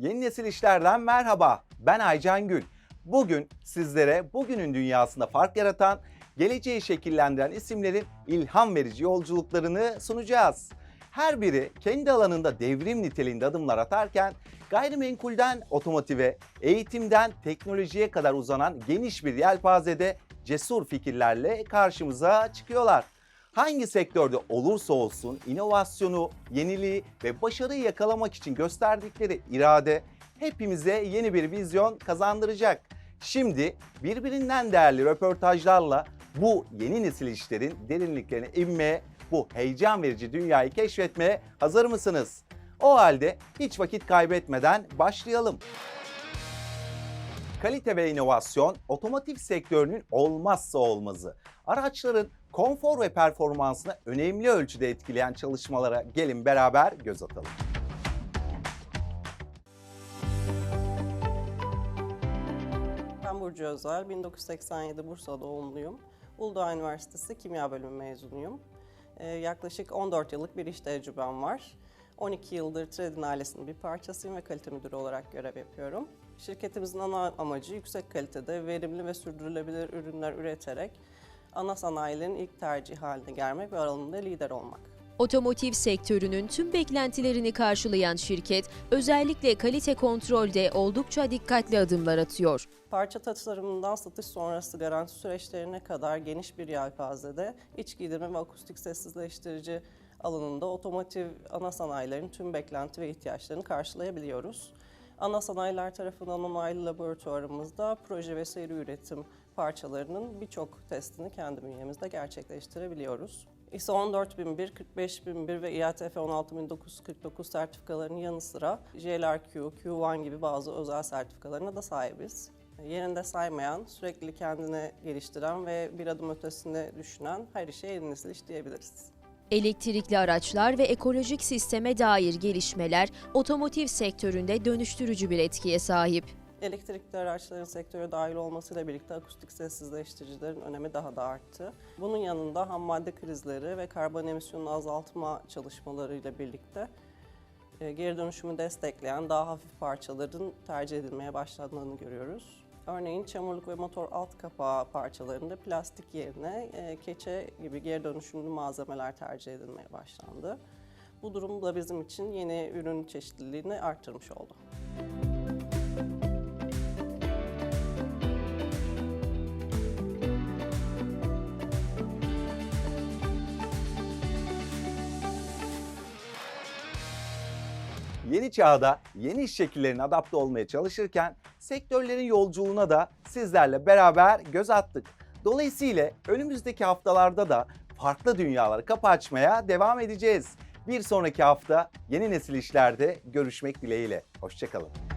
Yeni nesil işlerden merhaba. Ben Aycan Gül. Bugün sizlere bugünün dünyasında fark yaratan, geleceği şekillendiren isimlerin ilham verici yolculuklarını sunacağız. Her biri kendi alanında devrim niteliğinde adımlar atarken gayrimenkulden otomotive, eğitimden teknolojiye kadar uzanan geniş bir yelpazede cesur fikirlerle karşımıza çıkıyorlar. Hangi sektörde olursa olsun inovasyonu, yeniliği ve başarıyı yakalamak için gösterdikleri irade hepimize yeni bir vizyon kazandıracak. Şimdi birbirinden değerli röportajlarla bu yeni nesil işlerin derinliklerine inmeye, bu heyecan verici dünyayı keşfetmeye hazır mısınız? O halde hiç vakit kaybetmeden başlayalım. Kalite ve inovasyon otomotiv sektörünün olmazsa olmazı. Araçların konfor ve performansını önemli ölçüde etkileyen çalışmalara gelin beraber göz atalım. Ben Burcu Özel, 1987 Bursa doğumluyum. Uludağ Üniversitesi Kimya Bölümü mezunuyum. Ee, yaklaşık 14 yıllık bir iş tecrübem var. 12 yıldır Tredin ailesinin bir parçasıyım ve kalite müdürü olarak görev yapıyorum. Şirketimizin ana amacı yüksek kalitede, verimli ve sürdürülebilir ürünler üreterek ana sanayilerin ilk tercih haline gelmek ve alanında lider olmak. Otomotiv sektörünün tüm beklentilerini karşılayan şirket, özellikle kalite kontrolde oldukça dikkatli adımlar atıyor. Parça tasarımından satış sonrası garanti süreçlerine kadar geniş bir yelpazede iç giydirme ve akustik sessizleştirici alanında otomotiv ana sanayilerin tüm beklenti ve ihtiyaçlarını karşılayabiliyoruz. Ana sanayiler tarafından onaylı laboratuvarımızda proje ve seri üretim parçalarının birçok testini kendi bünyemizde gerçekleştirebiliyoruz. ISO 14001, 45001 ve IATF 16949 sertifikalarının yanı sıra JLRQ, Q1 gibi bazı özel sertifikalarına da sahibiz. Yerinde saymayan, sürekli kendini geliştiren ve bir adım ötesinde düşünen her işe yeni iş diyebiliriz. Elektrikli araçlar ve ekolojik sisteme dair gelişmeler otomotiv sektöründe dönüştürücü bir etkiye sahip. Elektrikli araçların sektöre dahil olmasıyla birlikte akustik sessizleştiricilerin önemi daha da arttı. Bunun yanında ham madde krizleri ve karbon emisyonunu azaltma çalışmalarıyla birlikte e, geri dönüşümü destekleyen daha hafif parçaların tercih edilmeye başlandığını görüyoruz. Örneğin çamurluk ve motor alt kapağı parçalarında plastik yerine e, keçe gibi geri dönüşümlü malzemeler tercih edilmeye başlandı. Bu durum da bizim için yeni ürün çeşitliliğini arttırmış oldu. Yeni çağda yeni iş şekillerine adapte olmaya çalışırken sektörlerin yolculuğuna da sizlerle beraber göz attık. Dolayısıyla önümüzdeki haftalarda da farklı dünyalara kapı açmaya devam edeceğiz. Bir sonraki hafta yeni nesil işlerde görüşmek dileğiyle. Hoşçakalın.